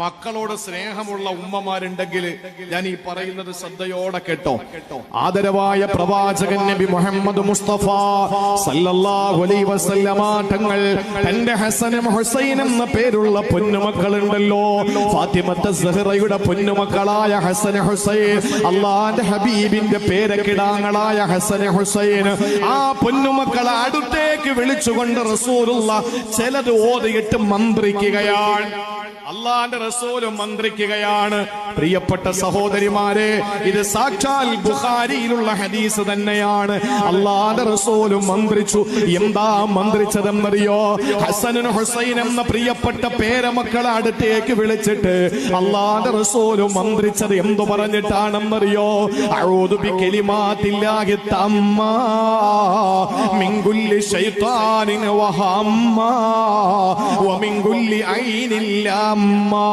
മക്കളോട് സ്നേഹമുള്ള ഉമ്മമാരുണ്ടെങ്കിൽ ഞാൻ ഈ പറയുന്നത് ശ്രദ്ധയോടെ കേട്ടോ. ആദരവായ പ്രവാചകൻ നബി മുഹമ്മദ് മുസ്തഫ സല്ലല്ലാഹു അലൈഹി വസല്ലമ തങ്ങൾ തന്റെ ഹസനും ഹുസൈനും എന്ന പേരുള്ള പൊന്നുമക്കളുണ്ടല്ലോ. ഫാത്തിമത്ത് സഹറയുടെ പൊന്നുമക്കളായ ഹസൻ ഹുസൈൻ അള്ളാന്റെ ഹബീബിന്റെ പേരക്കിടാങ്ങളായ ഹസൻ ഹുസൈൻ ആ പൊന്നുമക്കളെ അടുത്തേക്ക് വിളിച്ചുകൊണ്ട് റസൂലുള്ള ചിലത് ഓതിയിട്ട് മന്ത്രിക്കുകയാണ്. അള്ളാന്റെ റസൂലും മന്ത്രിക്കുകയാണ്. പ്രിയപ്പെട്ട സഹോദരിമാരെ ഇത് സാക്ഷാൽ ബുഹാരിയിലുള്ള ഹദീസ് തന്നെയാണ്. അള്ളാന്റെ റസൂലും മന്ത്രിച്ചു. എന്താ മന്ത്രിച്ചതെന്നറിയോ? ഹസനും ഹുസൈൻ എന്ന പ്രിയപ്പെട്ട പേരമക്കളെ അടുത്തേക്ക് വിളിച്ചിട്ട് അള്ളാന്റെ റസൂലും മന്ത്രിച്ചത് എന്തു പറഞ്ഞിട്ടാണെന്നറിയോ? അഊദു ബികലിമാത്തില്ലാഹി തമ്മാ. വഹമ്മാ വമിൻ കുല്ലി ഐനിൽ ലാമ്മാ